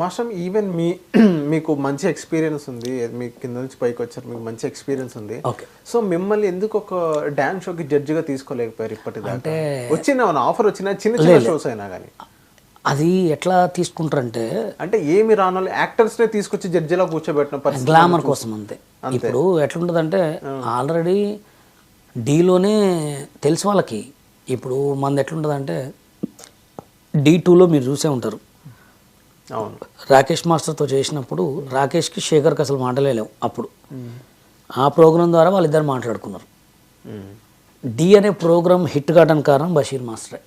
Master even మీ మీకు మంచి experience ఉంది. మీ కింద నుంచి పైకి వచ్చారు మీకు మంచి ఎక్స్పీరియన్స్ ఉంది. ఓకే. సో మిమ్మల్ని ఎందుకు ఒక డాన్స్ షోకి జడ్జిగా తీసుకోలేకపోయారు ఇప్పటిదాకా? అంటే వచ్చిన ఆఫర్ వచ్చిన చిన్న చిన్న షోస్ అయినా కానీ అది ఎట్లా తీసుకుంటారంటే అంటే ఏమి రాను యాక్టర్స్ నే తీసుకొచ్చి జడ్జిలా కూర్చోబెట్టిన గ్లామర్ కోసం అంతే. ఇప్పుడు ఎట్లుంటుందంటే ఆల్రెడీ డీలోనే తెలుసు వాళ్ళకి ఇప్పుడు మనది ఎట్లుంటుందంటే డీ టూలో మీరు చూసే ఉంటారు. అవును. రాకేష్ మాస్టర్తో చేసినప్పుడు రాకేష్కి శేఖర్కి అసలు మాటలే లేవు అప్పుడు. ఆ ప్రోగ్రాం ద్వారా వాళ్ళిద్దరు మాట్లాడుకున్నారు. డి అనే ప్రోగ్రామ్ హిట్ కావడానికి కారణం బషీర్ మాస్టరే.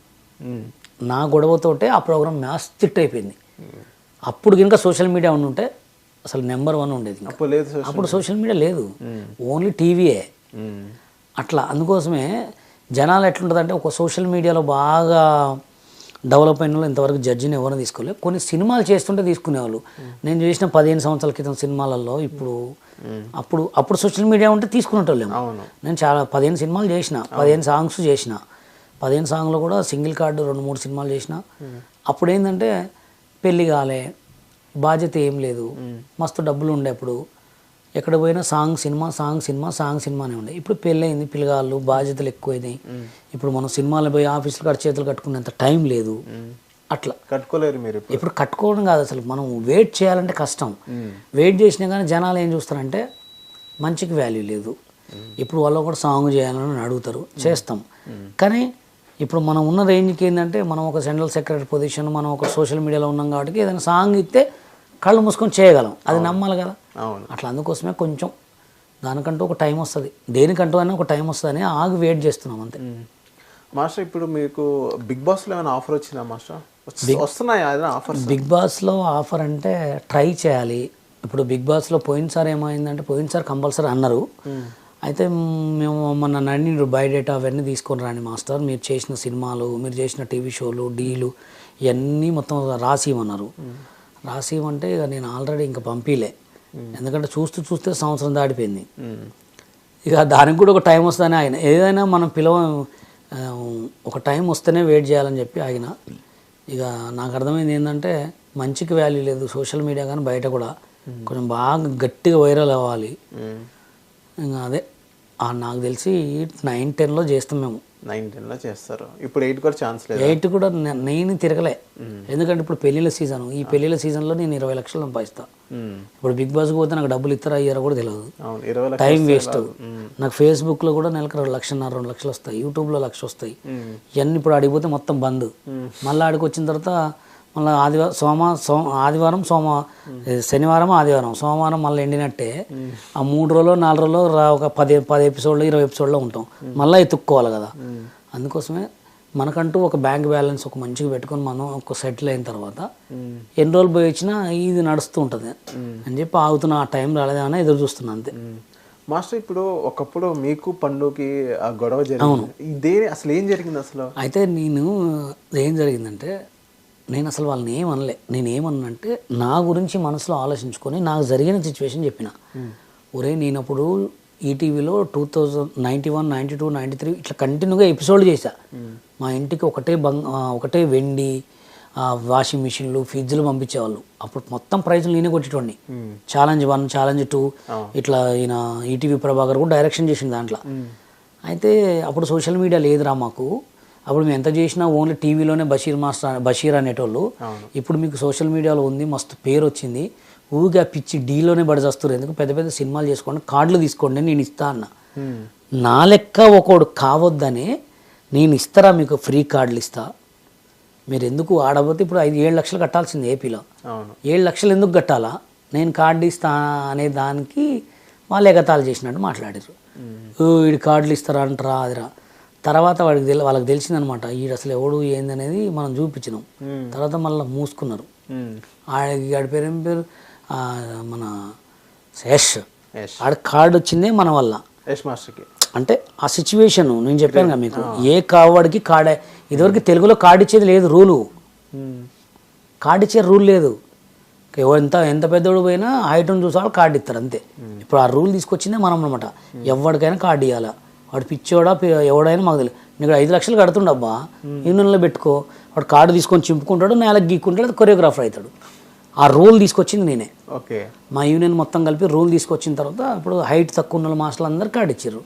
నా గొడవతోటే ఆ ప్రోగ్రామ్ మ్యాథ్స్ హిట్ అయిపోయింది. అప్పుడు కనుక సోషల్ మీడియా ఉండుంటే అసలు నెంబర్ వన్ ఉండేది అప్పుడు సోషల్ మీడియా. లేదు. ఓన్లీ టీవీయే. అట్లా అందుకోసమే జనాలు ఎట్లుంటుందంటే ఒక సోషల్ మీడియాలో బాగా డెవలప్ అయిన వాళ్ళు ఇంతవరకు జడ్జిని ఎవరిని తీసుకోలేదు. కొన్ని సినిమాలు చేస్తుంటే తీసుకునేవాళ్ళు. నేను చేసిన పదిహేను సంవత్సరాల క్రితం సినిమాలలో ఇప్పుడు అప్పుడు అప్పుడు సోషల్ మీడియా ఉంటే తీసుకునేటోళ్ళేమో అవును. నేను చాలా పదిహేను సినిమాలు చేసిన పదిహేను సాంగ్స్ చేసిన. పదిహేను సాంగ్లో కూడా సింగిల్ కార్డు రెండు మూడు సినిమాలు చేసిన. అప్పుడు ఏంటంటే పెళ్ళి కాలే బాధ్యత ఏం లేదు. మస్తు డబ్బులు ఉండే అప్పుడు. ఎక్కడ పోయినా song cinema song cinema song సినిమానే ఉండే. ఇప్పుడు పెళ్ళయింది పిల్లగాళ్ళు బాధ్యతలు ఎక్కువైనాయి. ఇప్పుడు మనం సినిమాలు పోయి ఆఫీసులు కట్ చేతులు కట్టుకునేంత టైం లేదు. అట్లా. కట్టుకోలేరు మీరు ఇప్పుడు? ఇప్పుడు కట్టుకోవడం కాదు అసలు. మనం వెయిట్ చేయాలంటే కష్టం. వెయిట్ చేసినా కానీ జనాలు ఏం చూస్తారంటే మంచికి వాల్యూ లేదు. ఇప్పుడు వాళ్ళు కూడా సాంగ్ చేయాలని అడుగుతారు. చేస్తాం. కానీ ఇప్పుడు మనం ఉన్న రేంజ్కి ఏంటంటే మనం ఒక జనరల్ సెక్రటరీ పొజిషన్ మనం ఒక సోషల్ మీడియాలో ఉన్నాం కాబట్టి ఏదైనా సాంగ్ ఇస్తే కళ్ళు మూసుకొని చేయగలం. అది నమ్మాలి కదా. అట్లా అందుకోసమే కొంచెం దానికంటూ ఒక టైం వస్తుంది. దేనికంటూ అయినా ఒక టైం వస్తుందని ఆగి వెయిట్ చేస్తున్నాం అంతే. మాస్టర్ ఇప్పుడు మీకు బిగ్ బాస్లో ఏమైనా ఆఫర్ వచ్చిందా మాస్టర్? వస్తు- వస్తున్నాయా? ఆఫర్స్? బిగ్ బాస్లో ఆఫర్ అంటే ట్రై చేయాలి. ఇప్పుడు బిగ్ బాస్లో పోయినసారి ఏమైందంటే పోయినసారి కంపల్సరీ అన్నారు. అయితే మేము మొన్న నన్ను బయోడేటా అవన్నీ తీసుకొని రాని మాస్టర్. మీరు చేసిన సినిమాలు మీరు చేసిన టీవీ షోలు డీలు ఇవన్నీ మొత్తం రాసి ఇవ్వన్నారు రాసి ఇవ్వమంటే ఇక నేను ఆల్రెడీ ఇంకా పంపిలే. ఎందుకంటే చూస్తూ చూస్తే సంవత్సరం దాటిపోయింది. ఇక దానికి కూడా ఒక టైం వస్తుందని ఆయన ఏదైనా మనం పిలవ ఒక టైం వస్తేనే వెయిట్ చేయాలని చెప్పి ఆయన. ఇక నాకు అర్థమైంది ఏంటంటే మంచికి వాల్యూ లేదు సోషల్ మీడియా కానీ బయట కూడా కొంచెం బాగా గట్టిగా వైరల్ అవ్వాలి. ఇంకా అదే నాకు తెలిసి నైన్ టెన్లో చేస్తాం మేము. నైన్ టెన్లో చేస్తారు. ఇప్పుడు ఎయిట్ కూడా ఛాన్స్ లేదు? ఎయిట్ కూడా నేను తిరగలే. ఎందుకంటే ఇప్పుడు పెళ్ళిళ్ళ సీజన్. ఈ పెళ్ళిళ్ళ సీజన్లో నేను ఇరవై లక్షలు సంపాదిస్తా. ఇప్పుడు బిగ్ బాస్కి పోతే నాకు డబ్బులు ఇస్తారా ఇయ్యారా కూడా తెలియదు టైం వేస్ట్. నాకు ఫేస్బుక్లో కూడా నెలకు రెండు లక్షన్నర రెండు లక్షలు వస్తాయి. యూట్యూబ్లో లక్ష వస్తాయి. ఇవన్నీ ఇప్పుడు అడిగిపోతే మొత్తం బంద్. మళ్ళీ ఆడికి వచ్చిన తర్వాత మళ్ళీ ఆదివారం సోమ సోమ ఆదివారం సోమ శనివారం ఆదివారం. సోమవారం మళ్ళీ ఎండినట్టే ఆ మూడు రోజులు నాలుగు రోజులు రా- ఒక పది పది ఎపిసోడ్లు ఇరవై ఎపిసోడ్లో ఉంటాం. మళ్ళీ ఎత్తుక్కోవాలి కదా. అందుకోసమే మనకంటూ ఒక బ్యాంక్ బ్యాలెన్స్ ఒక మంచిగా పెట్టుకొని మనం ఒక సెటిల్ అయిన తర్వాత ఎన్ని రోజులు పోయి వచ్చినా ఇది నడుస్తూ ఉంటుంది. అని చెప్పి ఆగుతున్న ఆ టైం రాలేదని ఎదురు చూస్తున్నా అంతే. మాస్టర్ ఇప్పుడు ఒకప్పుడు మీకు పండుకి ఆ గొడవ జరిగింది. ఇదే అసలు ఏం జరిగింది అసలు? అయితే నేను ఏం జరిగిందంటే నేను అసలు వాళ్ళని ఏమనలే నేను ఏమన్నానంటే నా గురించి మనసులో ఆలోచించుకొని నాకు జరిగిన సిచ్యువేషన్ చెప్పిన. ఒరే నేను అప్పుడు ఈటీవీలో two thousand ninety one ninety two ninety three ఇట్లా కంటిన్యూగా ఎపిసోడ్ చేశా. మా ఇంటికి ఒకటే బంగ్ ఒకటే వెండి వాషింగ్ మిషన్లు ఫ్రిడ్జ్లు పంపించేవాళ్ళు. అప్పుడు మొత్తం ప్రైజ్లు నేనే కొట్టేటోడిని. ఛాలెంజ్ వన్ ఛాలెంజ్ టూ ఇట్లా ఈయన ఈటీవీ ప్రభాకర్ కూడా డైరెక్షన్ చేసింది దాంట్లో. అయితే అప్పుడు సోషల్ మీడియా లేదురా మాకు. అప్పుడు మేము ఎంత చేసినా ఓన్లీ టీవీలోనే బషీర్ మాస్టర్ బషీర్ అనేటోళ్ళు. ఇప్పుడు మీకు సోషల్ మీడియాలో ఉంది మస్తు పేరు వచ్చింది ఊగా పిచ్చి డీలోనే పడిచేస్తారు ఎందుకు? పెద్ద పెద్ద సినిమాలు చేసుకోండి కార్డులు తీసుకోండి నేను ఇస్తా అన్న. నా లెక్క ఒకడు కావద్దనే నేను ఇస్తారా మీకు ఫ్రీ కార్డులు ఇస్తా? మీరు ఎందుకు ఆడబోతే ఇప్పుడు ఐదు ఏడు లక్షలు కట్టాల్సింది ఏపీలో. ఏడు లక్షలు ఎందుకు కట్టాలా? నేను కార్డు ఇస్తా అనే దానికి వాళ్ళు ఎగతాళి చేసినట్టు మాట్లాడారు. వీడి కార్డులు ఇస్తారా అంటారా అదిరా. తర్వాత వాడికి తెలి వాళ్ళకి తెలిసిందనమాట వీడు అసలు ఎవడు ఏందనేది మనం చూపించినాం. తర్వాత మళ్ళీ మూసుకున్నారు. ఆడికి ఆడి పేరు ఏం పేరు? మన యష్ ఆడ కార్డు వచ్చిందే మన వల్ల. యష్ మాస్టర్కి. అంటే ఆ సిచ్యువేషన్ నేను చెప్పాను కదా మీకు. ఏ కావాడికి కార్డే. ఇదివరకు తెలుగులో కార్డు ఇచ్చేది లేదు రూలు. కార్డు ఇచ్చే రూల్ లేదు. ఎంత ఎంత పెద్దోడు పోయినా హైట్ని చూసి వాళ్ళు కార్డు ఇస్తారు అంతే. ఇప్పుడు ఆ రూల్ తీసుకొచ్చిందే మనం అనమాట ఎవరికైనా కార్డు ఇవ్వాలా వాడు పిచ్చోడా పి- ఎవడైనా మాకు తెలియదు నీకు ఐదు లక్షలు కడుతుండబ్బా యూనియన్లో పెట్టుకో. వాడు కార్డు తీసుకొని చింపుకుంటాడు నేలకు గీక్కుంటాడు కొరియోగ్రాఫర్ అవుతాడు. ఆ రూల్ తీసుకొచ్చింది నేనే. ఓకే. మా యూనియన్ మొత్తం కలిపి రూల్ తీసుకొచ్చిన తర్వాత ఇప్పుడు హైట్ తక్కువ ఉన్న మాస్టర్లు అందరు కార్డు ఇచ్చారు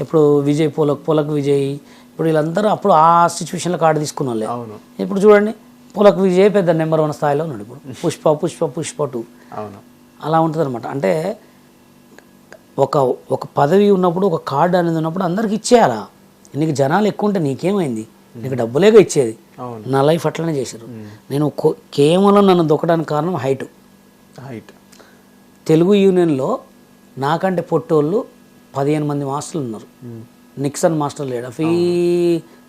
ఇప్పుడు విజయ్ పోలక్ పోలక్ విజయ్ ఇప్పుడు వీళ్ళందరూ అప్పుడు ఆ సిచ్యువేషన్లో కార్డు తీసుకున్న వాళ్ళే. అవును. ఇప్పుడు చూడండి పోలక్ విజయ్ పెద్ద నెంబర్ వన్ స్థాయిలో ఉన్నాడు ఇప్పుడు. పుష్ప పుష్ప పుష్ప టూ. అలా ఉంటుంది అనమాట అంటే ఒక ఒక పదవి ఉన్నప్పుడు ఒక కార్డు అనేది ఉన్నప్పుడు అందరికి ఇచ్చేయాలా? నీకు జనాలు ఎక్కువ ఉంటే నీకేమైంది? నీకు డబ్బులేగా ఇచ్చేది. నా లైఫ్ అట్లనే చేశారు. నేను కేవలం నన్ను దొక్కడానికి కారణం హైట్. హైట్. తెలుగు యూనియన్లో నాకంటే పొట్టోళ్ళు పదిహేను మంది మాస్టర్లు ఉన్నారు. నిక్సన్ మాస్టర్ లేడు. ఫీ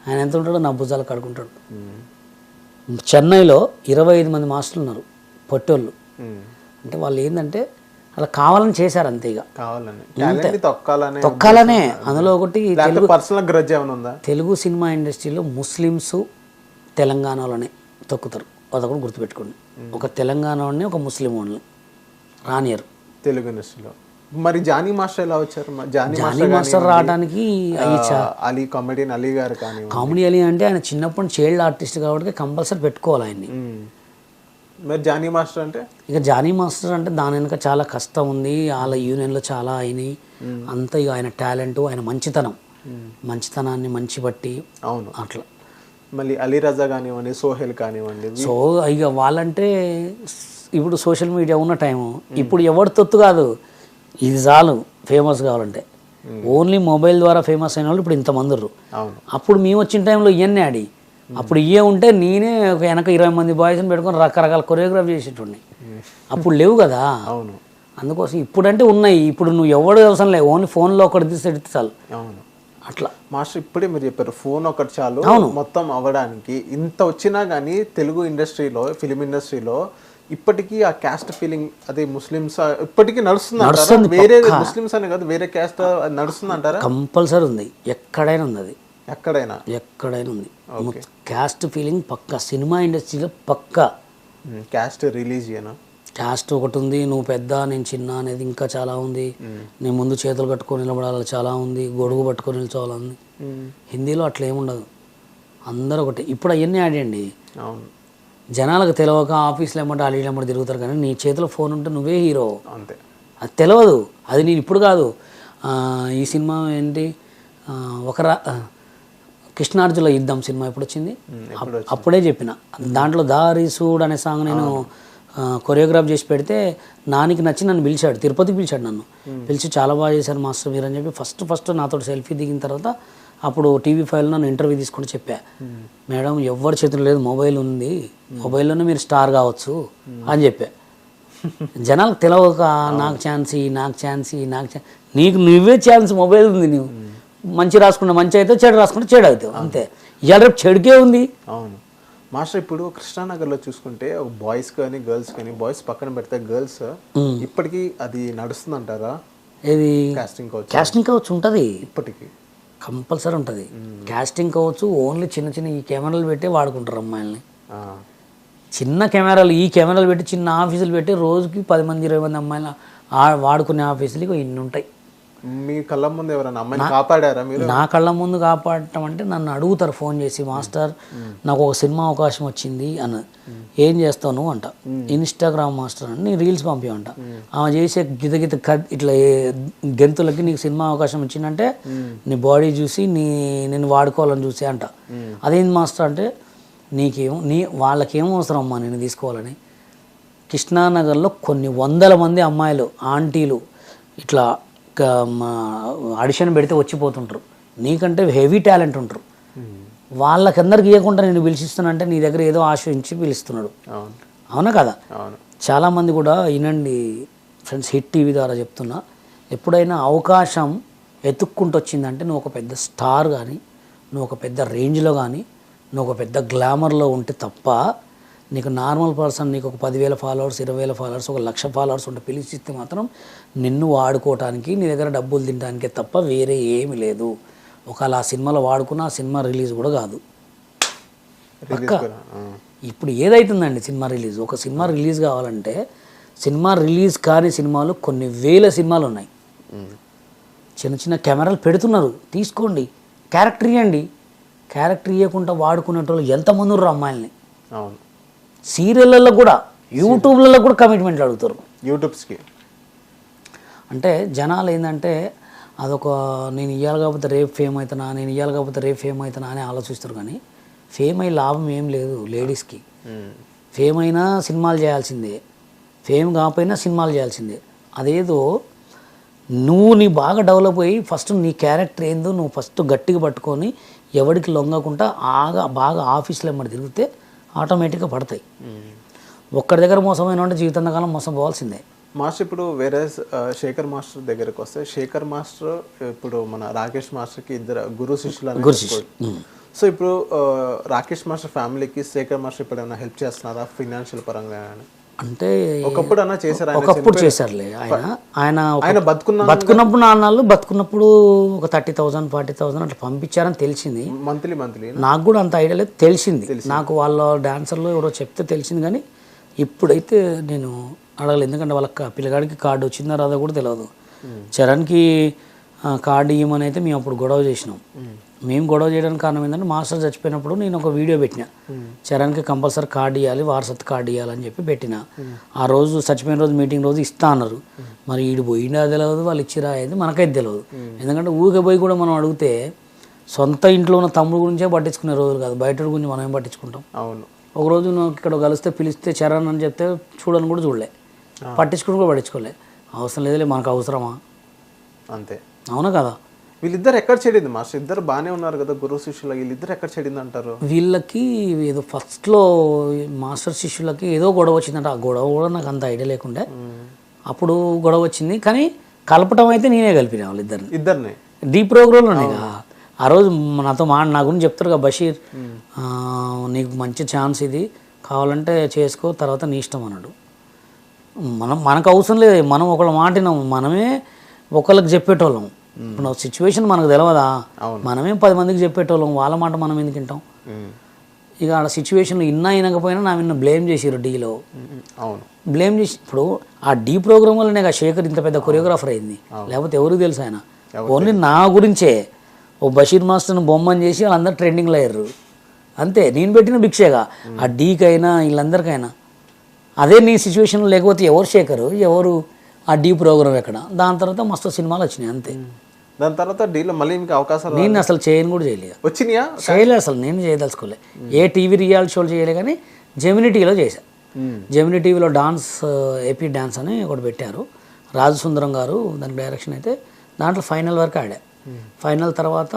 ఆయన ఎంత ఉంటాడో నా భుజాలు కడుకుంటాడు చెన్నైలో ఇరవై ఐదు మంది మాస్టర్లు ఉన్నారు పొట్టోళ్ళు. అంటే వాళ్ళు ఏంటంటే అలా కావాలని చేశారు అంతే ఇక. కావాలని. తొక్కాలని తొక్కాలనే అందులో ఒకటి లేకపోతే పర్సనల్ గ్రజ్ ఏమైనా ఉందా? తెలుగు సినిమా ఇండస్ట్రీలో ముస్లిమ్స్ తెలంగాణలోనే తొక్కుతారు. అదొకటి గుర్తుపెట్టుకోండి. ఒక తెలంగాణ వాడిని ఒక ముస్లిం వాడిని రానియరు. తెలుగు ఇండస్ట్రీలో. మరి జానీ మాస్టర్ ఎలా వచ్చారు? జానీ మాస్టర్ రావడానికి అలీ కామెడియన్ అలీ గారు కానీ కామెడీ అలీ అంటే ఆయన చిన్నప్పటి చైల్డ్ ఆర్టిస్ట్ కాబట్టి కంపల్సరీ పెట్టుకోవాలి ఆయన్ని. మరి జానీ మాస్టర్ అంటే? ఇక జానీ మాస్టర్ అంటే దాని వెనుక చాలా కష్టం ఉంది. వాళ్ళ యూనియన్లో చాలా అయినాయి. అంత ఇక ఆయన టాలెంట్ ఆయన మంచితనం. మంచితనాన్ని మంచి బట్టి అవును. అట్లా. మళ్ళీ అలీ రజా కానివ్వండి సోహెల్ కానివ్వండి సో ఇక వాళ్ళంటే ఇప్పుడు సోషల్ మీడియా ఉన్న టైము ఇప్పుడు ఎవరి తొత్తు కాదు. ఇది చాలు ఫేమస్ కావాలంటే. ఓన్లీ మొబైల్ ద్వారా ఫేమస్ అయిన వాళ్ళు ఇప్పుడు ఇంతమంది అప్పుడు మేము వచ్చిన టైంలో ఇవన్నీ ఆడి. అప్పుడు ఇవే ఉంటే నేనే ఒక వెనక ఇరవై మంది బాయ్స్ని పెట్టుకొని రకరకాల కొరియోగ్రాఫ్ చేసేటోడిని. అప్పుడు లేవు కదా. అవును. అందుకోసం ఇప్పుడంటే ఉన్నాయి. ఇప్పుడు నువ్వు ఎవడు అవసరం లేవు ఓన్లీ ఫోన్లో ఒకటి తీసి ఎడితే చాలు. అవును. అట్లా. మాస్టర్ ఇప్పుడే మీరు చెప్పారు ఫోన్ ఒకటి చాలు అవును. మొత్తం అవ్వడానికి. ఇంత వచ్చినా కానీ తెలుగు ఇండస్ట్రీలో ఫిలిం ఇండస్ట్రీలో ఇప్పటికీ ఆ క్యాస్ట్ ఫీలింగ్ అదే ముస్లిమ్స్ ఇప్పటికీ నడుస్తుంది వేరే ముస్లిమ్స్ అనే కాదు వేరే క్యాస్ట్ నడుస్తుంది అంటారా? కంపల్సరీ ఉంది. ఎక్కడైనా ఉంది అది. ఎక్కడైనా? ఎక్కడైనా ఉంది. క్యాస్ట్ ఫీలింగ్ పక్క. సినిమా ఇండస్ట్రీలో పక్క. క్యాస్ట్ రిలీజియన్ క్యాస్ట్ ఒకటి ఉంది నువ్వు పెద్ద నేను చిన్న అనేది ఇంకా చాలా ఉంది. నీ ముందు చేతులు కట్టుకొని నిలబడాలి చాలా ఉంది. గొడుగు పట్టుకొని నిల్చోవాలి ఉంది. హిందీలో అట్లా ఏముండదు అందరూ ఒకటి. ఇప్పుడు అవన్నీ ఆడండి అవును. జనాలకు తెలియక ఆఫీస్లో ఏమంటే అల్లి ఏమంటే తిరుగుతారు కానీ నీ చేతిలో ఫోన్ ఉంటే నువ్వే హీరో అంతే. అది తెలియదు అది నేను ఇప్పుడు కాదు. ఈ సినిమా ఏంటి? ఒక కృష్ణార్జున యుద్ధం సినిమా ఎప్పుడు వచ్చింది అప్- అప్పుడే చెప్పిన. దాంట్లో దారి సూడ్ అనే సాంగ్ నేను కొరియోగ్రాఫ్ చేసి పెడితే నానికి నచ్చి నన్ను పిలిచాడు. తిరుపతికి పిలిచాడు నన్ను. పిలిచి చాలా బాగా చేశారు మాస్టర్ మీరు అని చెప్పి ఫస్ట్ ఫస్ట్ నాతో సెల్ఫీ దిగిన తర్వాత అప్పుడు టీవీ ఫైవ్లో నన్ను ఇంటర్వ్యూ తీసుకొని చెప్పా. మేడం ఎవరి చేతిలో లేదు మొబైల్ ఉంది. మొబైల్లోనే మీరు స్టార్ కావచ్చు అని చెప్పా. జనాలకు తెలియక నాకు ఛాన్స్ నాకు ఛాన్స్ నాకు ఛాన్స్ నీకు నువ్వే ఛాన్స్ మొబైల్ ఉంది నువ్వు మంచి రాసుకుంటే మంచి అయితే చెడు రాసుకుంటే చెడు అవుతావు అంతే. ఇవాళ రేపు చెడుకే ఉంది. అవును. మాస్టర్ ఇప్పుడు కృష్ణానగర్లో చూసుకుంటే బాయ్స్ కానీ గర్ల్స్ కానీ బాయ్స్ పక్కన పెడితే గర్ల్స్ ఇప్పటికీ అది నడుస్తుంది అంటారా ఏది? కాస్టింగ్ కావచ్చు కాస్టింగ్ కవచ్చు ఉంటుంది. ఇప్పటికీ. కంపల్సరీ ఉంటుంది. కాస్టింగ్ కావచ్చు ఓన్లీ చిన్న చిన్న ఈ కెమెరాలు పెట్టి వాడుకుంటారు అమ్మాయిల్ని. చిన్న కెమెరాలు ఈ కెమెరాలు పెట్టి చిన్న ఆఫీసులు పెట్టి రోజుకి పది మంది ఇరవై మంది అమ్మాయిలు ఆ- వాడుకునే ఆఫీసులు ఇన్ని ఉంటాయి. మీ కళ్ళ ముందు ఎవరైనా అమ్మాయిని కాపాడారా మీరు? నా కళ్ళ ముందు కాపాడటం అంటే నన్ను అడుగుతారు ఫోన్ చేసి మాస్టర్ నాకు ఒక సినిమా అవకాశం వచ్చింది అన్న ఏం చేస్తావు నువ్వు అంట. ఇన్స్టాగ్రామ్ మాస్టర్ అని నేను రీల్స్ పంపించంట ఆమె చేసే గిత గిత కట్ ఇట్లా గెంతులకి నీకు సినిమా అవకాశం వచ్చిందంటే నీ బాడీ చూసి నీ నేను వాడుకోవాలని చూసి అంట. అదేంది మాస్టర్ అంటే నీకేమో నీ వాళ్ళకేం అవసరం అమ్మా నేను తీసుకోవాలని? కృష్ణానగర్లో కొన్ని వందల మంది అమ్మాయిలు ఆంటీలు ఇట్లా ఆడిషన్ పెడితే వచ్చిపోతుంటారు. నీకంటే హెవీ టాలెంట్ ఉంటారు. వాళ్ళకందరికి ఇవ్వకుండా నేను పిలిచిస్తానంటే నీ దగ్గర ఏదో ఆశ్రయించి పిలుస్తున్నాడు. అవును. కదా? చాలామంది కూడా వినండి ఫ్రెండ్స్ హిట్ టీవీ ద్వారా చెప్తున్నా ఎప్పుడైనా అవకాశం ఎత్తుక్కుంటూ వచ్చిందంటే నువ్వు ఒక పెద్ద స్టార్ కానీ నువ్వు ఒక పెద్ద రేంజ్లో కానీ నువ్వు ఒక పెద్ద గ్లామర్లో ఉంటే తప్ప నీకు నార్మల్ పర్సన్ నీకు ఒక పదివేల ఫాలోవర్స్ ఇరవై వేల ఫాలోవర్స్ ఒక లక్ష ఫాలోవర్స్ ఉంటే పిలిచిస్తే మాత్రం నిన్ను వాడుకోవటానికి నీ దగ్గర డబ్బులు తినడానికే తప్ప వేరే ఏమీ లేదు. ఒకవేళ ఆ సినిమాలో వాడుకున్న ఆ సినిమా రిలీజ్ కూడా కాదు. ఇప్పుడు ఏదైతుందండి సినిమా రిలీజ్? ఒక సినిమా రిలీజ్ కావాలంటే సినిమా రిలీజ్ కాని సినిమాలు కొన్ని వేల సినిమాలు ఉన్నాయి. చిన్న చిన్న కెమెరాలు పెడుతున్నారు. తీసుకోండి. క్యారెక్టర్ ఇవ్వండి క్యారెక్టర్ ఇవ్వకుండా వాడుకునేటోళ్ళు ఎంతమంది ఉన్నారు అమ్మాయిల్ని. అవును. సీరియళ్ళల్లో కూడా యూట్యూబ్లలో కూడా కమిట్మెంట్లు అడుగుతారు. యూట్యూబ్స్కి. అంటే జనాలు ఏంటంటే అదొక నేను ఇవ్వాలి కాకపోతే రేపు ఫేమ్ అవుతున్నా నేను ఇవ్వాలి కాకపోతే రేపు ఫేమ్ అవుతున్నా అని ఆలోచిస్తారు కానీ ఫేమ్ అయ్యి లాభం ఏం లేదు లేడీస్కి. ఫేమ్ అయినా సినిమాలు చేయాల్సిందే. ఫేమ్ కాకపోయినా సినిమాలు చేయాల్సిందే. అదేదో నువ్వు నీ బాగా డెవలప్ అయ్యి ఫస్ట్ నీ క్యారెక్టర్ ఏందో నువ్వు ఫస్ట్ గట్టిగా పట్టుకొని ఎవరికి లొంగకుండా ఆగా బాగా ఆఫీస్లో ఎమ్మడి తిరిగితే ఆటోమేటిక్గా పడతాయి. ఒక్కడి దగ్గర మోసమైన అంటే జీవితాంతకాలం మోసం పోవాల్సిందే మాస్టర్ ఇప్పుడు వేరే శేఖర్ మాస్టర్ దగ్గరికి వస్తే శేఖర్ మాస్టర్ ఇప్పుడు మన రాకేష్ మాస్టర్కి ఇద్దరు గురు శిష్యులు గురు చెప్పుకోవచ్చు. సో ఇప్పుడు రాకేష్ మాస్టర్ ఫ్యామిలీకి శేఖర్ మాస్టర్ ఇప్పుడు ఏమైనా హెల్ప్ చేస్తున్నారా? ఫినాన్షియల్ పరంగా? అంటే ఒకప్పుడు అన్నా చేశారు ఒకప్పుడు చేశారులే. ఆయన ఆయన ఆయన బతుకున్న బతుకున్నప్పుడు నాన్నాళ్ళు బతుకున్నప్పుడు ఒక థర్టీ థౌజండ్ ఫార్టీ థౌజండ్ అట్లా పంపించారని తెలిసింది. మంత్లీ మంత్లీ నాకు కూడా అంత ఐడియా లేదు తెలిసింది. నాకు వాళ్ళ డాన్సర్లు ఎవరో చెప్తే తెలిసింది కానీ ఇప్పుడైతే నేను అడగలేదు. ఎందుకంటే వాళ్ళ పిల్లగాడికి కార్డు వచ్చిందా రాదా కూడా తెలియదు చరణ్కి కార్డు ఇవ్వమని అయితే మేము అప్పుడు గొడవ చేసినాం. మేము గొడవ చేయడానికి కారణం ఏంటంటే మాస్టర్ చచ్చిపోయినప్పుడు నేను ఒక వీడియో పెట్టిన. చరణ్కి కంపల్సరీ కార్డు ఇవ్వాలి వారసత్ కార్డు ఇవ్వాలని చెప్పి పెట్టిన. ఆ రోజు చచ్చిపోయిన రోజు మీటింగ్ రోజు ఇస్తా అన్నారు. మరి ఈడు పోయిందా తెలియదు వాళ్ళు ఇచ్చిరా అనేది మనకైతే తెలియదు ఎందుకంటే ఊరికే పోయి కూడా మనం అడిగితే సొంత ఇంట్లో ఉన్న తమ్ముడు గురించే పట్టించుకునే రోజులు కాదు. బయట గురించి మనం ఏం పట్టించుకుంటాం? అవును. ఒక రోజు నాకు ఇక్కడ కలిస్తే పిలిస్తే చరణ్ అని చెప్తే చూడని కూడా చూడలే. పట్టించుకుని కూడా పట్టించుకోలే. అవసరం లేదులే మనకు అవసరమా? అంతే. అవునా కదా? వీళ్ళిద్దరు ఎక్కడ చెడింది? మాస్టర్ ఇద్దరు బాగానే ఉన్నారు కదా గురు శిష్యులు వీళ్ళిద్దరు ఎక్కడ చెడింది అంటారు? వీళ్ళకి ఏదో ఫస్ట్లో మాస్టర్ శిష్యులకి ఏదో గొడవ వచ్చిందంట. ఆ గొడవ కూడా నాకు అంత ఐడియా లేకుండే. అప్పుడు గొడవ వచ్చింది. కానీ కలపటం అయితే నేనే కలిపిన వాళ్ళిద్దరిని. ఇద్దరిని? డీ ప్రోగ్రాంలోనే ఆ రోజు నాతో మా నా గురించి చెప్తారు కదా బషీర్. నీకు మంచి ఛాన్స్ ఇది. కావాలంటే చేసుకో తర్వాత నీ ఇష్టం అన్నాడు. మనం మనకు అవసరం లేదు. మనం ఒకళ్ళ మాటినాం. మనమే ఒకళ్ళకి చెప్పేటోళ్ళం. ఇప్పుడు సిచ్యువేషన్ మనకు తెలియదా మనమే పది మందికి చెప్పేటోళ్ళం వాళ్ళ మాట మనం ఎందుకు వింటాం. ఇక ఆడ సిచ్యువేషన్ ఇన్నా అయినకపోయినా నా విన్న బ్లేమ్ చేసిరు డీలో. అవును. బ్లేమ్ చేసి ఇప్పుడు ఆ డీ ప్రోగ్రామ్ వల్లనే కదా శేఖర్ ఇంత పెద్ద కొరియోగ్రాఫర్ అయింది. లేకపోతే ఎవరికి తెలుసు ఆయన? ఓన్లీ నా గురించే. ఓ బషీర్ మాస్టర్ని బొమ్మని చేసి వాళ్ళందరూ ట్రెండింగ్లో అయ్యారు. అంతే నేను పెట్టిన భిక్షేగా. ఆ డీకైనా వీళ్ళందరికైనా. అదే నీ సిచ్యువేషన్ లేకపోతే ఎవరు శేఖర్? ఎవరు? ఆ డీ ప్రోగ్రామ్ ఎక్కడ? దాని తర్వాత మస్తు సినిమాలు వచ్చినాయి అంతే. దాని తర్వాత డీలో మళ్ళీ ఇంకా అవకాశాలు నేను అసలు చేయను కూడా చేయలేదు. వచ్చినాయా? చేయలే అసలు నేను చేయదలుచుకోలే. ఏ టీవీ రియాలిటీ షోలు చేయలే కానీ జెమినీ టీవీలో చేశా. జెమినీ టీవీలో డాన్స్ ఏపీ డాన్స్ అని ఒకటి పెట్టారు. రాజు సుందరం గారు దానికి డైరెక్షన్ అయితే దాంట్లో ఫైనల్ వరకు ఆడా. ఫైనల్ తర్వాత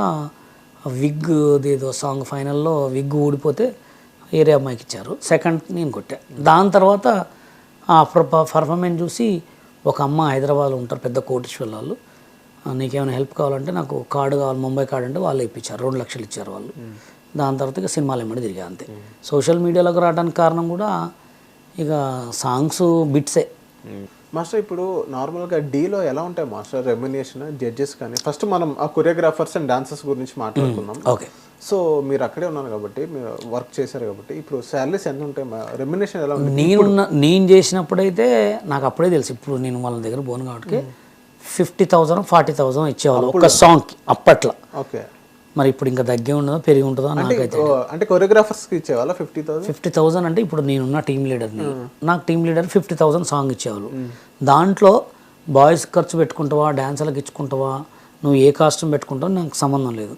విగ్ ఏదో సాంగ్ ఫైనల్లో విగ్ ఊడిపోతే ఏరియా అమ్మాయికి ఇచ్చారు. సెకండ్ నేను కొట్టా. దాని తర్వాత ఆ పర్ఫార్మెన్స్ చూసి ఒక అమ్మ హైదరాబాద్లో ఉంటారు పెద్ద కోటీశ్వర్ వాళ్ళు "ఆ, నీకేమైనా హెల్ప్ కావాలంటే నాకు కార్డు కావాలి ముంబై కార్డు అంటే వాళ్ళు ఇప్పించారు రెండు లక్షలు ఇచ్చారు వాళ్ళు. దాని తర్వాత ఇక సినిమాలు ఎమ్మడి తిరిగా అంతే. సోషల్ మీడియాలోకి రావడానికి కారణం కూడా ఇక సాంగ్స్ బిట్సే. మాస్టర్ ఇప్పుడు నార్మల్గా డీలో ఎలా ఉంటాయి మాస్టర్? రెమ్యునేషన్ జడ్జెస్ కానీ? ఫస్ట్ మనం ఆ కొరియోగ్రాఫర్స్ అండ్ డాన్సర్స్ గురించి మాట్లాడుకుందాం. ఓకే. సో మీరు అక్కడే ఉన్నారు కాబట్టి మీరు వర్క్ చేశారు కాబట్టి ఇప్పుడు శాలరీస్ ఎన్ని ఉంటాయి రెమ్యునేషన్ ఎలా ఉంటుంది? నేనున్న నేను చేసినప్పుడైతే నాకు అప్పుడే తెలుసు ఇప్పుడు నేను వాళ్ళ దగ్గర పోను కాబట్టి. ఫిఫ్టీ థౌజండ్ ఫార్టీ థౌజండ్ ఇచ్చేవాళ్ళు ఒక సాంగ్కి అప్పట్లో. ఓకే. మరి ఇప్పుడు ఇంకా తగ్గే ఉండదో పెరిగి ఉంటుందో నాకైతే అంటే కొరియోగ్రాఫర్స్కి ఇచ్చేవాళ్ళ ఫిఫ్టీ థౌసండ్? ఫిఫ్టీ థౌజండ్ అంటే ఇప్పుడు నేనున్న టీమ్ లీడర్ని నాకు team leader fifty thousand song ఇచ్చేవాళ్ళు. దాంట్లో బాయ్స్ ఖర్చు పెట్టుకుంటావా డాన్సర్లకు ఇచ్చుకుంటావా నువ్వు ఏ కాస్ట్యూమ్ పెట్టుకుంటావు నాకు సంబంధం లేదు.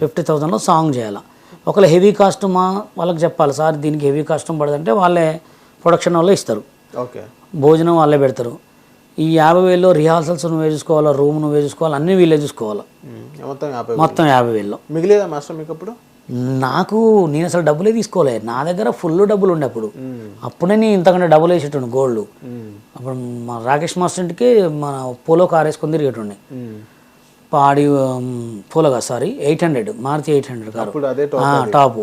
ఫిఫ్టీ థౌజండ్లో సాంగ్ చేయాలి. ఒకవేళ హెవీ కాస్ట్యూమా వాళ్ళకి చెప్పాలి సార్ దీనికి హెవీ కాస్ట్యూమ్ పడదంటే వాళ్ళే ప్రొడక్షన్ వాళ్ళే ఇస్తారు. ఓకే. భోజనం వాళ్ళే పెడతారు. ఈ యాభై వేల్లో రిహార్సల్స్ నువ్వే చూసుకోవాలా? రూమ్ నువ్వే చూసుకోవాలి? అన్నీ వీళ్ళే చూసుకోవాలి? మొత్తం యాభై మొత్తం యాభై వేల్లో. మిగిలేదా మాస్టర్ మీకు అప్పుడు నాకు నేను అసలు డబ్బులే తీసుకోలే. నా దగ్గర ఫుల్ డబ్బులు ఉండే అప్పుడు. అప్పుడే నేను ఇంతకంటే డబ్బులు వేసేటండు గోల్డ్. అప్పుడు మా రాకేష్ మాస్టర్ ఇంటికి మన పోలో కార్ వేసుకొని తిరిగేటుండే పాడి పోలో కాదు sorry eight hundred Maruti eight hundred car. Top.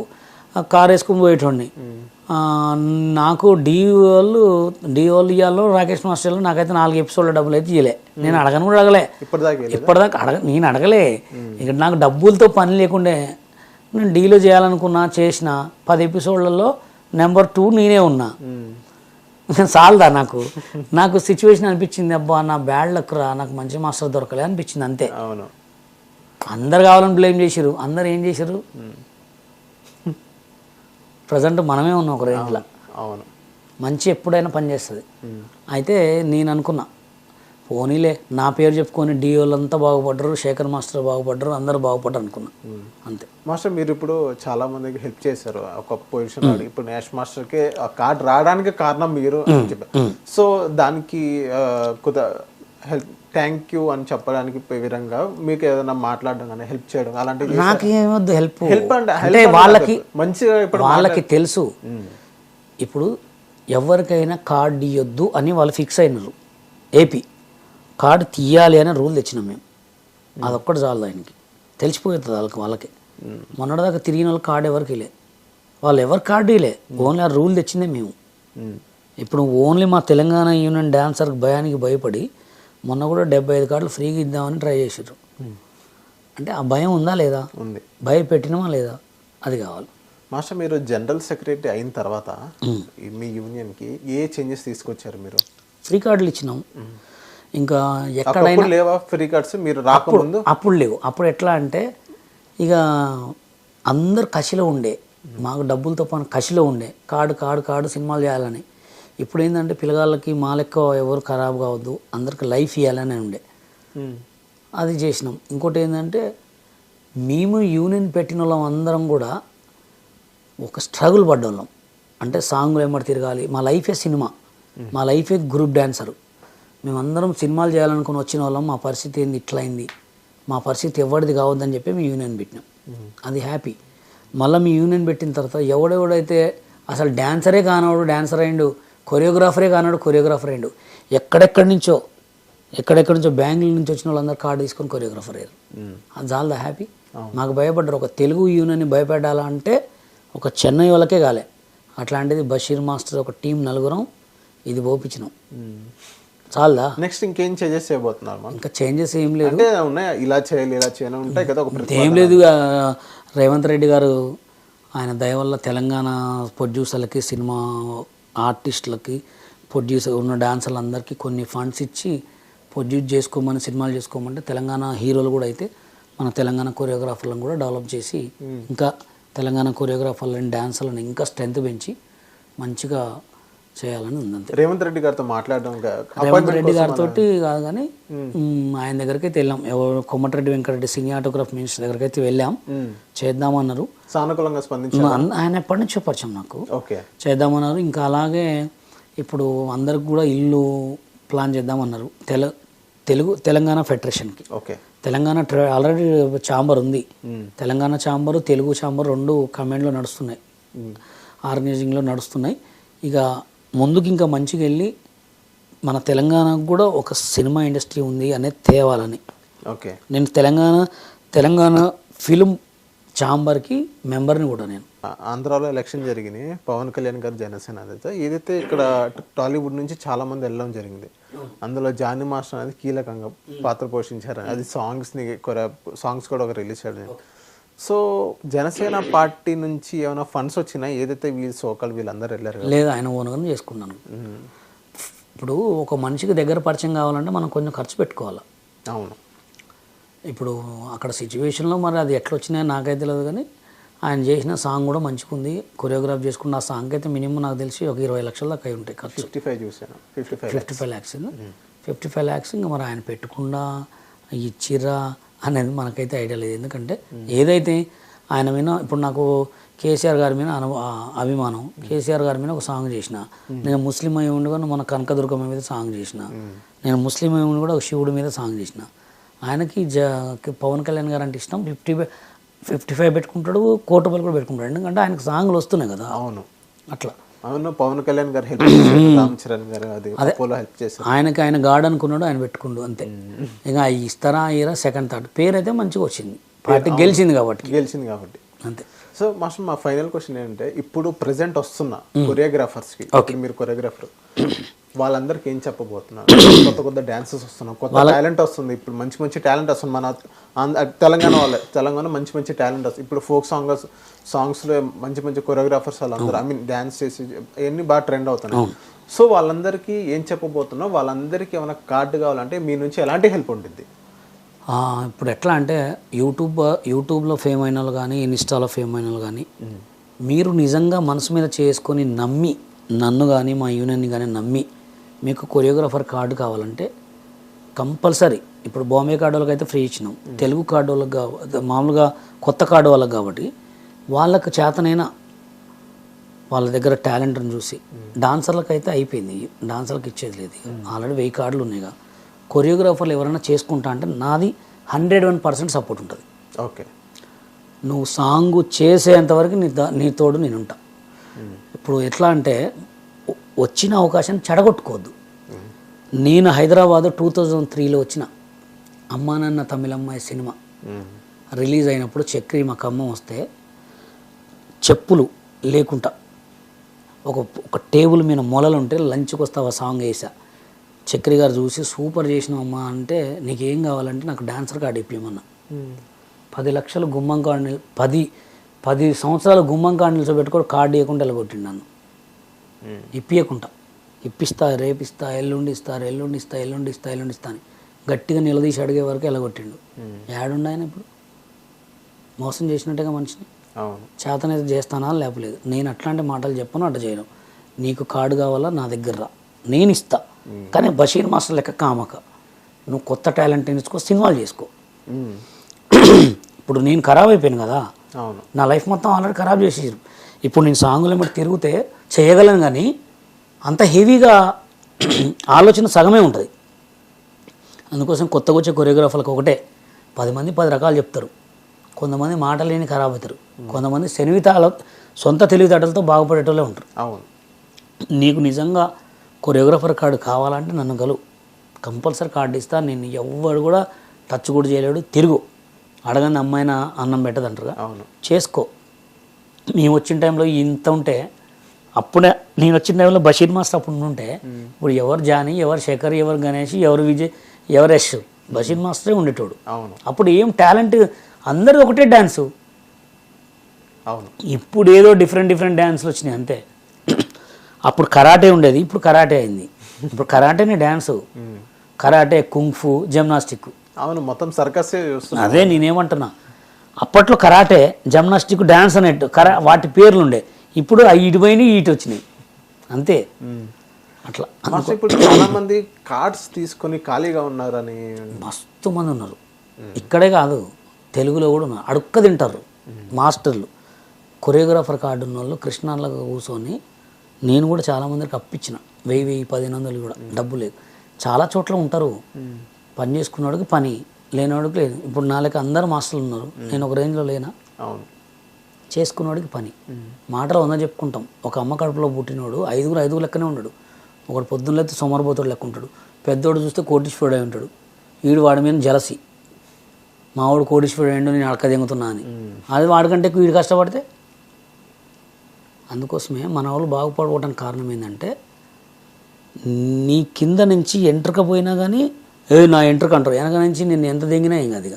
Car వేసుకుని పోయేటోడిని. ఆ, నాకు డీ వాళ్ళు ఇవ్వాలో రాకేష్ మాస్టర్లు నాకైతే నాలుగు ఎపిసోడ్ల డబ్బులు అయితే ఇవ్వలే నేను అడగను కూడా అడగలే. ఇప్పటిదాకా అడగ నేను అడగలే. ఇక్కడ నాకు డబ్బులతో పని లేకుండే నేను డీలో చేయాలనుకున్నా చేసిన పది ఎపిసోడ్లలో నెంబర్ టూ నేనే ఉన్నా. చాలదా నాకు? నాకు సిచ్యువేషన్ అనిపించింది అబ్బా నా బ్యాడ్ లక్ రా నాకు మంచి మాస్టర్ దొరకలే అనిపించింది అంతే. అవును. అందరు కావాలని బ్లేమ్ చేసిరు అందరు ఏం చేశారు ప్రజెంట్ మనమే ఉన్నాం ఒక రేంజ్లో. అవును మంచి ఎప్పుడైనా పనిచేస్తుంది అయితే నేను అనుకున్నా పోనీలే నా పేరు చెప్పుకొని డి వాళ్ళంతా బాగుపడ్డరు శేఖర్ మాస్టర్ బాగుపడ్డరు అందరూ బాగుపడ్డరు అనుకున్నా. అంతే. మాస్టర్ మీరు ఇప్పుడు చాలా మందికి హెల్ప్ చేశారు. ఒక పొజిషన్ ఇప్పుడు నేష్ మాస్టర్కి ఆ కార్డ్ రావడానికి కారణం మీరు సో దానికి ఆ, కొద్ది హెల్ప్ థ్యాంక్ యూ అని చెప్పడానికి విధంగా మీకు ఏదైనా మాట్లాడడం కానీ హెల్ప్ చేయడం అలాంటివి నాకేమొద్దు హెల్ప్ హెల్ప్ అంటే వాళ్ళకి మంచిగా ఇప్పుడు వాళ్ళకి తెలుసు. ఇప్పుడు ఎవరికైనా కార్డు ఇవ్వద్దు అని వాళ్ళు ఫిక్స్ అయినారు. ఏపీ కార్డు తీయాలి అనే రూల్ తెచ్చినాం మేము. అదొక్కటి చాలు ఆయనకి. తెలిసిపోతుంది వాళ్ళకి వాళ్ళకి. మొన్నటిదాకా తిరిగిన వాళ్ళకి కార్డు ఎవరికి లే వాళ్ళు ఎవరి కార్డు ఇలే. ఓన్లీ ఆ రూల్ తెచ్చిందే మేము. ఇప్పుడు ఓన్లీ మా తెలంగాణ యూనియన్ డాన్సర్ భయానికి భయపడి మొన్న కూడా డెబ్బై ఐదు కార్డులు ఫ్రీగా ఇద్దామని ట్రై చేసారు అంటే ఆ భయం ఉందా లేదా? ఉంది. భయపెట్టినమా లేదా? అది కావాలి. మాస్టర్ మీరు జనరల్ సెక్రటరీ అయిన తర్వాత మీ యూనియన్కి ఏ చేంజెస్ తీసుకొచ్చారు మీరు? ఫ్రీ కార్డులు ఇచ్చినాం. ఇంకా ఎక్కడైనా లేవా ఫ్రీ కార్డ్స్? మీరు రాకముందు? అప్పుడు లేవు. అప్పుడు ఎట్లా అంటే ఇక అందరు కసిలో ఉండే. మాకు డబ్బులతో పాటు కసిలో ఉండే. కార్డు కార్డు కార్డు సినిమాలు చేయాలని. ఇప్పుడు ఏంటంటే పిల్లగాళ్ళకి మా లెక్క ఎవరు ఖరాబ్ కావద్దు అందరికి లైఫ్ ఇవ్వాలని ఉండే. అది చేసినాం. ఇంకోటి ఏంటంటే మేము యూనియన్ పెట్టిన వాళ్ళం అందరం కూడా ఒక స్ట్రగుల్ పడ్డోళ్ళం. అంటే సాంగ్లు ఏమటి తిరగాలి. మా లైఫే సినిమా. మా లైఫే గ్రూప్ డాన్సర్. మేమందరం సినిమాలు చేయాలనుకుని వచ్చిన వాళ్ళం మా పరిస్థితి ఏంది? ఇట్లా అయింది మా పరిస్థితి ఎవరిది కావద్దని చెప్పి మేము యూనియన్ పెట్టినాం. అది హ్యాపీ. మళ్ళీ మీ యూనియన్ పెట్టిన తర్వాత ఎవడెవడైతే అసలు డాన్సరే కానవాడు డాన్సర్ అయిండు కొరియోగ్రాఫరే కానాడు కొరియోగ్రాఫర్ అయిండు ఎక్కడెక్కడి నుంచో ఎక్కడెక్కడి నుంచో బెంగళూరు నుంచి వచ్చిన వాళ్ళందరూ కార్డు తీసుకొని కొరియోగ్రాఫర్ అయ్యారు. అది చాలా హ్యాపీ? మాకు భయపడ్డారు. ఒక తెలుగు యూనియన్ని భయపెట్టాలంటే ఒక చెన్నై వాళ్ళకే కాలే. అట్లాంటిది బషీర్ మాస్టర్ ఒక టీం నలుగురం ఇది పోపించినాం. చాలదా? నెక్స్ట్ ఇంకేం చేంజెస్ చేయబోతున్నారు ఇంకా చేంజెస్ ఏం లేదు. అంటే ఉన్నాయా. ఇలా చేయాలి ఇలా చేయాలి ఉంటాయి కదా ఒక ఏం లేదు. రేవంత్ రెడ్డి గారు ఆయన దయ వల్ల తెలంగాణ ప్రొడ్యూసర్లకి సినిమా ఆర్టిస్టులకి ప్రొడ్యూసర్ ఉన్న డాన్సర్లందరికీ కొన్ని ఫండ్స్ ఇచ్చి ప్రొడ్యూస్ చేసుకోమని సినిమాలు చేసుకోమంటే తెలంగాణ హీరోలు కూడా అయితే మన తెలంగాణ కొరియోగ్రాఫర్లను కూడా డెవలప్ చేసి ఇంకా తెలంగాణ కొరియోగ్రాఫర్లను డాన్సర్లను ఇంకా స్ట్రెంత్ పెంచి మంచిగా చేయాలని ఉందంతే రేవంత్ రెడ్డి గారితో మాట్లాడడం రేవంత్ రెడ్డి గారితో కాదు కానీ ఆయన దగ్గరికి అయితే వెళ్ళాం. ఎవరు కొమ్మటిరెడ్డి వెంకటరెడ్డి సినిమాటోగ్రాఫ్ మినిస్టర్ దగ్గరికి అయితే వెళ్ళాం చేద్దామన్నారు. సానుకూలంగా స్పందించారు? ఆయన ఎప్పటి నుంచో పరిచయం నాకు. ఓకే. చేద్దామన్నారు. ఇంకా అలాగే ఇప్పుడు అందరికి కూడా ఇల్లు ప్లాన్ చేద్దామన్నారు. తెల తెలుగు తెలంగాణ ఫెడరేషన్కి. ఓకే. తెలంగాణ ఆల్రెడీ ఛాంబర్ ఉంది. తెలంగాణ ఛాంబరు తెలుగు ఛాంబర్ రెండు కమాండ్లో నడుస్తున్నాయి. ఆర్గనైజింగ్లో నడుస్తున్నాయి. ఇక ముందుకు ఇంకా మంచిగా వెళ్ళి మన తెలంగాణకు కూడా ఒక సినిమా ఇండస్ట్రీ ఉంది అనేది తేవాలని. ఓకే. నేను తెలంగాణ తెలంగాణ ఫిలిం ఛాంబర్కి మెంబర్ని కూడా నేను. ఆంధ్రాలో ఎలక్షన్ జరిగినాయి. పవన్ కళ్యాణ్ గారు జనసేన అదైతే. ఏదైతే ఇక్కడ టాలీవుడ్ నుంచి చాలా మంది వెళ్ళడం జరిగింది అందులో జానీ మాస్టర్ అనేది కీలకంగా పాత్ర పోషించారు. అది సాంగ్స్ని సాంగ్స్ కూడా ఒక రిలీజ్ చేయడం సో జనసేన పార్టీ నుంచి ఏమైనా ఫండ్స్ వచ్చినాయి? ఏదైతే వీళ్ళు సోకల్ వీళ్ళందరూ వెళ్ళారు. లేదు ఆయన ఓనుగానే చేసుకున్నాను. ఇప్పుడు ఒక మనిషికి దగ్గర పరిచయం కావాలంటే మనం కొంచెం ఖర్చు పెట్టుకోవాలి? అవును. ఇప్పుడు అక్కడ సిచ్యువేషన్లో మరి అది ఎట్లా వచ్చినాయో నాకైతే తెలియదు కానీ ఆయన చేసిన సాంగ్ కూడా మంచిగా ఉంది కొరియోగ్రాఫ్ చేసుకున్న ఆ సాంగ్ అయితే మినిమం నాకు తెలిసి ఒక ఇరవై లక్షల దాకా అయి ఉంటాయి ఖర్చు. ఫిఫ్టీ ఫైవ్ చూసాను fifty five fifty five lakhs fifty five lakhs ఇంకా మరి ఆయన పెట్టకుండా ఇచ్చిర్రా అనేది మనకైతే ఐడియా లేదు. ఎందుకంటే ఏదైతే ఆయన మీద ఇప్పుడు నాకు కేసీఆర్ గారి మీద అను అభిమానం. కేసీఆర్ గారి మీద ఒక సాంగ్ చేసిన. నేను ముస్లిం అయి ఉండి కూడా మన కనకదుర్గమ్మ మీద సాంగ్ చేసిన. నేను ముస్లిం అయి ఉండి కూడా ఒక శివుడి మీద సాంగ్ చేసిన. ఆయనకి జ పవన్ కళ్యాణ్ గారు అంటే ఇష్టం. ఫిఫ్టీ ఫిఫ్టీ ఫైవ్ పెట్టుకుంటాడు కోటి రూపాయలు కూడా పెట్టుకుంటాడు. ఎందుకంటే ఆయనకు సాంగ్లు వస్తున్నాయి కదా. అవును. అట్లా. అవును పవన్ కళ్యాణ్ గారు హెల్ప్ రామ్ చరణ్ గారు అది అపోలో హెల్ప్ చేశారు. ఆయనకి ఆయన గాడ్ అనుకున్నాడు ఆయన పెట్టుకుండు అంతే. ఇక అవి ఇస్తారా ఇయరా సెకండ్ థర్డ్. పేరు అయితే మంచిగా వచ్చింది. పార్టీ గెలిచింది కాబట్టి. గెలిచింది కాబట్టి. అంతే. సో మాస్టర్ మా ఫైనల్ క్వశ్చన్ ఏంటంటే ఇప్పుడు ప్రెసెంట్ వస్తున్న కొరియోగ్రాఫర్స్కి ఇప్పుడు మీరు కొరియోగ్రాఫర్ వాళ్ళందరికీ ఏం చెప్పబోతున్నారు కొత్త కొత్త డాన్సెస్ వస్తున్నాయి. కొత్త టాలెంట్ వస్తుంది. ఇప్పుడు మంచి మంచి టాలెంట్ వస్తుంది. మన తెలంగాణ వాళ్ళే. తెలంగాణ మంచి మంచి టాలెంట్ వస్తుంది. ఇప్పుడు ఫోక్ సాంగ్స్ సాంగ్స్లో మంచి మంచి కొరియోగ్రాఫర్స్ వాళ్ళందరూ ఐ మీన్ డాన్స్ చేసి అవన్నీ బాగా ట్రెండ్ అవుతున్నాయి. సో వాళ్ళందరికీ ఏం చెప్పబోతున్నావు? వాళ్ళందరికీ ఏమైనా కార్డు కావాలంటే మీ నుంచి ఎలాంటి హెల్ప్ ఉంటుంది ఇప్పుడు ఎట్లా అంటే యూట్యూబ్ యూట్యూబ్లో ఫేమ్ అయిన వాళ్ళు కానీ ఇన్స్టాలో ఫేమ్ అయిన వాళ్ళు కానీ మీరు నిజంగా మనసు మీద చేసుకొని నమ్మి నన్ను కానీ మా యూనియన్ని కానీ నమ్మి మీకు కొరియోగ్రాఫర్ కార్డు కావాలంటే కంపల్సరీ ఇప్పుడు బాంబే కార్డు వాళ్ళకి అయితే ఫ్రీ ఇచ్చినాం. తెలుగు కార్డు వాళ్ళకి మామూలుగా కొత్త కార్డు వాళ్ళకి కాబట్టి వాళ్ళకు చేతనైనా వాళ్ళ దగ్గర టాలెంట్ని చూసి డాన్సర్లకు అయితే అయిపోయింది. డాన్సర్లకు ఇచ్చేది లేదు. ఆల్రెడీ వెయ్యి కార్డులు ఉన్నాయిగా కొరియోగ్రాఫర్లు ఎవరైనా చేసుకుంటా అంటే నాది హండ్రెడ్ వన్ పర్సెంట్ సపోర్ట్ ఉంటుంది. ఓకే. నువ్వు సాంగ్ చేసేంతవరకు నీ నీ తోడు నేను ఉంటా. ఇప్పుడు ఎట్లా అంటే వచ్చిన అవకాశాన్ని చెడగొట్టుకోవద్దు. నేను హైదరాబాద్ టూ థౌజండ్ త్రీలో వచ్చిన అమ్మా నాన్న తమిళమ్మాయి సినిమా రిలీజ్ అయినప్పుడు చక్రి మా ఖమ్మం వస్తే చెప్పులు లేకుండా ఒక ఒక టేబుల్ మీద మొలలు ఉంటే లంచ్కి వస్తావా సాంగ్ వేసా. చక్రి గారు చూసి సూపర్ చేసినావమ్మా అంటే నీకేం కావాలంటే నాకు డాన్సర్ కార్డు ఇప్పిమన్నా. పది లక్షలు గుమ్మం కార్డు పది పది సంవత్సరాలు గుమ్మం కార్డు నిల్చోబెట్టుకొని కార్డు ఇవ్వకుండా వెళ్ళగొట్టిండు నన్ను. ఇప్పియకుండా ఇప్పిస్తా రేపిస్తా ఎల్లుండి ఇస్తా ఎల్లుండి ఇస్తా ఎల్లుండి ఇస్తా ఎల్లుండి ఇస్తా అని గట్టిగా నిలదీసి అడిగే వరకు వెళ్ళగొట్టిండు ఏడుండు ఆయన ఇప్పుడు? మోసం చేసినట్టుగా మనిషిని? చేతనైతే చేస్తానా లేపలేదు. నేను అట్లాంటి మాటలు చెప్పను అట్ట చేయను. నీకు కార్డు కావాలా? నా దగ్గర రా. నేను ఇస్తా. కానీ బషీర్ మాస్టర్ లెక్క కామక. నువ్వు కొత్త టాలెంట్ ఎంచుకో సినిమాలు చేసుకో. ఇప్పుడు నేను ఖరాబ్ అయిపోయాను కదా. నా లైఫ్ మొత్తం ఆల్రెడీ ఖరాబ్ చేసేసారు. ఇప్పుడు నేను సాంగుల మీద తిరిగితే చేయగలను కానీ అంత హెవీగా ఆలోచన సగమే ఉంటుంది. అందుకోసం కొత్తగా వచ్చే కొరియోగ్రాఫర్లకు ఒకటే పది మంది పది రకాలు చెప్తారు. కొంతమంది మాట లేని ఖరాబ్ అవుతారు కొంతమంది శనివితాల సొంత తెలివితేటలతో బాగుపడేటోళ్ళే ఉంటారు. అవును. నీకు నిజంగా కొరియోగ్రాఫర్ కార్డు కావాలంటే నన్ను గలువు కంపల్సరీ కార్డు ఇస్తా. నేను ఎవ్వడు కూడా టచ్ కూడా చేయలేడు. తిరుగు. అడగని అమ్మాయిన అన్నం పెట్టదంటారుగా? అవును. చేసుకో. మేము వచ్చిన టైంలో ఇంత ఉంటే అప్పుడే నేను వచ్చిన టైంలో బషీర్ మాస్టర్ అప్పుడు ఉంటే ఇప్పుడు ఎవరు జానీ ఎవరు శేఖర్ ఎవరు గణేష్ ఎవరు విజయ్ ఎవరు యశ్ బషీర్ మాస్టరే ఉండేటోడు. అవును. అప్పుడు ఏం టాలెంట్ అందరూ ఒకటే డ్యాన్సు అవును. ఇప్పుడు ఏదో డిఫరెంట్ డిఫరెంట్ డ్యాన్స్లు వచ్చినాయి అంతే. అప్పుడు కరాటే ఉండేది ఇప్పుడు కరాటే అయింది. ఇప్పుడు కరాటేనే dance. Karate kung fu gymnastic అవును మొత్తం సర్కసే అదే నేనేమంటున్నా. అప్పట్లో కరాటే జిమ్నాస్టిక్ డ్యాన్స్ అనేట్టు కరా వాటి పేర్లు ఉండే ఇప్పుడు ఆ ఇటు పోయినాయి ఇటు వచ్చినాయి. అంతే. అట్లా. ఇప్పుడు చాలా మంది కార్డ్స్ తీసుకొని ఖాళీగా ఉన్నారని మస్తు మంది ఉన్నారు. ఇక్కడే కాదు తెలుగులో కూడా ఉన్నారు. అడుక్క తింటారు మాస్టర్లు. కొరియోగ్రాఫర్ కార్డు ఉన్న వాళ్ళు కృష్ణాల్లో కూర్చొని నేను కూడా చాలా మందికి అప్పించిన వెయ్యి వెయ్యి పదిహేను వందలు కూడా. డబ్బు లేదు. చాలా చోట్ల ఉంటారు. పని చేసుకున్నవాడికి పని లేనివాడికి లేదు. ఇప్పుడు నా లెక్క అందరు మాస్టర్లు ఉన్నారు. నేను ఒక రేంజ్లో లేనా? అవును. చేసుకున్నవాడికి పని. మాటలు వంద చెప్పుకుంటాం. ఒక అమ్మ కడుపులో పుట్టినోడు ఐదుగురు ఐదుగురు లెక్కనే ఉన్నాడు ఒకడు పొద్దున్న లేకపోతే సోమరపోతుడు లెక్క ఉంటాడు. పెద్దోడు చూస్తే కోటీశ్వరుడు అయి ఉంటాడు. వీడు వాడి మీద జలసి. మావాడు కోటీశ్వరుడు అయ్యిండు నేను అడక దింగుతున్నా అని. అది వాడికంటే వీడు కష్టపడితే? అందుకోసమే మన వాళ్ళు బాగుపడకపోవడానికి కారణం ఏంటంటే నీ కింద నుంచి ఎంట్రక పోయినా కానీ ఏ నా ఎంట్రక అంటారు. వెనక నుంచి నేను ఎంత దింగినా ఏం కాదు ఇక.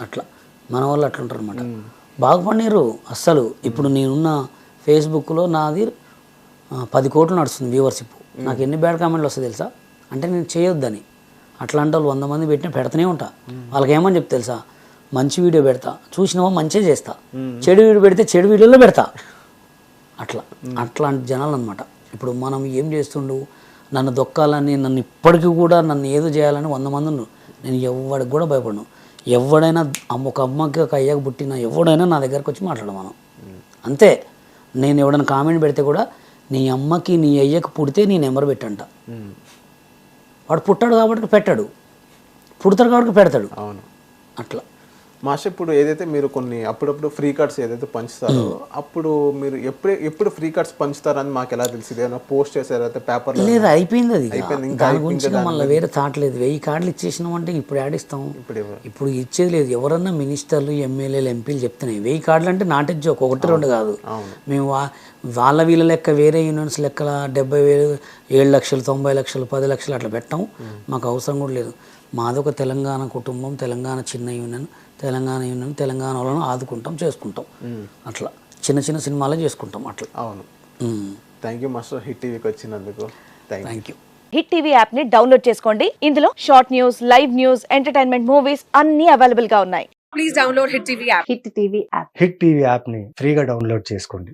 అట్లా. మన వాళ్ళు అట్లా ఉంటారు అనమాట బాగుపడినారు. అస్సలు ఇప్పుడు నేనున్న ఫేస్బుక్లో నాది పది కోట్లు నడుస్తుంది వ్యూవర్షిప్. నాకు ఎన్ని బ్యాడ్ కామెంట్లు వస్తాయి తెలుసా? అంటే నేను చేయొద్దని. అట్లాంటి వాళ్ళు వంద మంది పెట్టినా పెడతానే ఉంటా. వాళ్ళకి ఏమని చెప్తే తెలుసా? మంచి వీడియో పెడతా. చూసినావా? మంచిగా చేస్తా. చెడు వీడియో పెడితే చెడు వీడియోలో పెడతా. అట్లా. అట్లాంటి జనాలు అనమాట ఇప్పుడు మనం ఏం చేస్తుండు? నన్ను దొక్కాలని నన్ను ఇప్పటికీ కూడా నన్ను ఏదో చేయాలని వంద మంది ఉన్నారు. నేను ఎవడికి కూడా భయపడను. ఎవడైనా అమ్మ ఒక అమ్మకి ఒక అయ్యకి పుట్టిన ఎవడైనా నా దగ్గరకు వచ్చి మాట్లాడడం మనం. అంతే. నేను ఎవడైనా కామెంట్ పెడితే కూడా నీ అమ్మకి నీ అయ్యకి పుడితే నీ నెంబర్ పెట్టంట. వాడు పుట్టాడు కాబట్టి పెట్టాడు. పుడతాడు కాబట్టి పెడతాడు. అవును. అట్లా. మాస్టర్ ఇప్పుడు ఏదైతే మీరు కొన్ని అప్పుడప్పుడు ఫ్రీ కార్డ్స్ ఏదైతే పంచుతారో అప్పుడు మీరు ఎప్పుడు ఎప్పుడు ఫ్రీ కార్డ్స్ పంచుతారని మాకు ఎలా తెలిసింది? ఏమైనా పోస్ట్ చేశారు? అయితే పేపర్లో లేదు అయిపోయింది అది. దాని గురించి మళ్ళీ వేరే థాట్ లేదు. వెయ్యి కార్డులు ఇచ్చేసినాం అంటే ఇప్పుడు ఆడిస్తాం ఇప్పుడు? ఇప్పుడు ఇచ్చేది లేదు. ఎవరన్నా మినిస్టర్లు ఎమ్మెల్యేలు ఎంపీలు చెప్తున్నాయి. వెయ్యి కార్డులు అంటే నాటే జోక్. ఒకటి రెండు కాదు. మేము వాళ్ళ వీళ్ళ లెక్క వేరే యూనియన్స్ లెక్కల డెబ్బై వేలు ఏడు లక్షలు తొంభై లక్షలు పది లక్షలు అట్లా పెట్టాం. మాకు అవసరం కూడా లేదు. మాదొక తెలంగాణ కుటుంబం తెలంగాణ చిన్న యూనియన్ తెలంగాణ యూనియన్ తెలంగాణ వాళ్ళను ఆదుకుంటాం చేసుకుంటాం. అట్లా చిన్న చిన్న సినిమాలే చేసుకుంటాం అట్లా. అవును. థ్యాంక్ యూ మాస్టర్ హిట్ టీవీకి వచ్చినందుకు థ్యాంక్ యూ హిట్ టీవీ యాప్ని డౌన్లోడ్ చేసుకోండి. ఇందులో short news live news entertainment movies అన్ని అవైలబుల్గా ఉన్నాయి. హిట్ టీవీ యాప్ని ఫ్రీగా డౌన్లోడ్ చేసుకోండి.